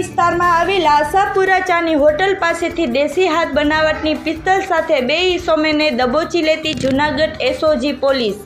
વિસ્તારમાં આવેલા આશાપુરા ચાની હોટલ પાસેથી દેશી હાથ બનાવટની પિસ્તલ સાથે બે ઈસોમેને દબોચી લેતી જૂનાગઢ એસઓજી પોલીસ.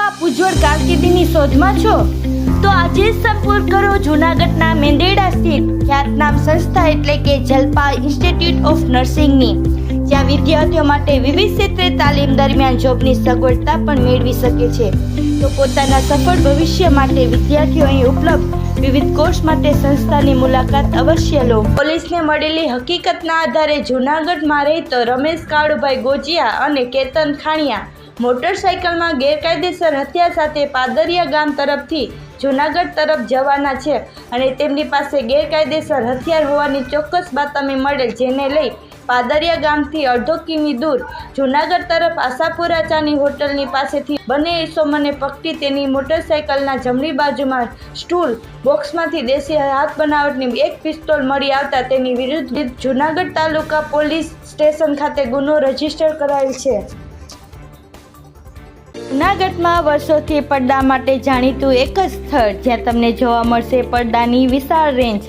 આપ ઉજ્જવળ કારકિર્દીની શોધમાં છો? તો આજે જ સંપર્ક કરો જૂનાગઢના મેંદેડા સ્થિત. ખ્યાતનામ સંસ્થા એટલે કે જલપા ઇન્સ્ટિટ્યૂટ ઓફ નર્સિંગની. જ્યાં વિદ્યાર્થીઓ માટે વિવિધ ક્ષેત્રે તાલીમ દરમિયાન જોબની સગવડતા પણ મેળવી શકે છે. તો પોતાના સફળ ભવિષ્ય માટે વિદ્યાર્થીઓ અહીં ઉપલબ્ધ. વિવિધ કોર્સ માટે સંસ્થાની મુલાકાત અવશ્ય લો. પોલીસને મળેલી હકીકતના આધારે જૂનાગઢમાં રહેતો રમેશ કાળુભાઈ ગોજિયા અને કેતન ખાણિયા મોટરસાઇકલમાં ગેરકાયદેસર હથિયાર સાથે પાદરિયા ગામ તરફથી જૂનાગઢ તરફ જવાના છે અને તેમની પાસે ગેરકાયદેસર હથિયાર હોવાની ચોક્કસ બાતમી મળેલ જેને લઈ પાદરિયા ગામથી અડધો કિમી દૂર જૂનાગઢ તરફ આશાપુરા હોટલની પાસેથી બંને ઈસમોને પકડી તેની મોટરસાઇકલના જમણી બાજુમાં સ્ટૂલ બોક્સમાંથી દેશી હાથ બનાવટની એક પિસ્તોલ મળી આવતા તેની વિરુદ્ધ જૂનાગઢ તાલુકા પોલીસ સ્ટેશન ખાતે ગુનો રજિસ્ટર કરાયેલ છે. જૂનાગઢમાં વર્ષોથી પડદા માટે જાણીતું એક જ સ્થળ જ્યાં તમને જોવા મળશે પડદાની વિશાળ રેન્જ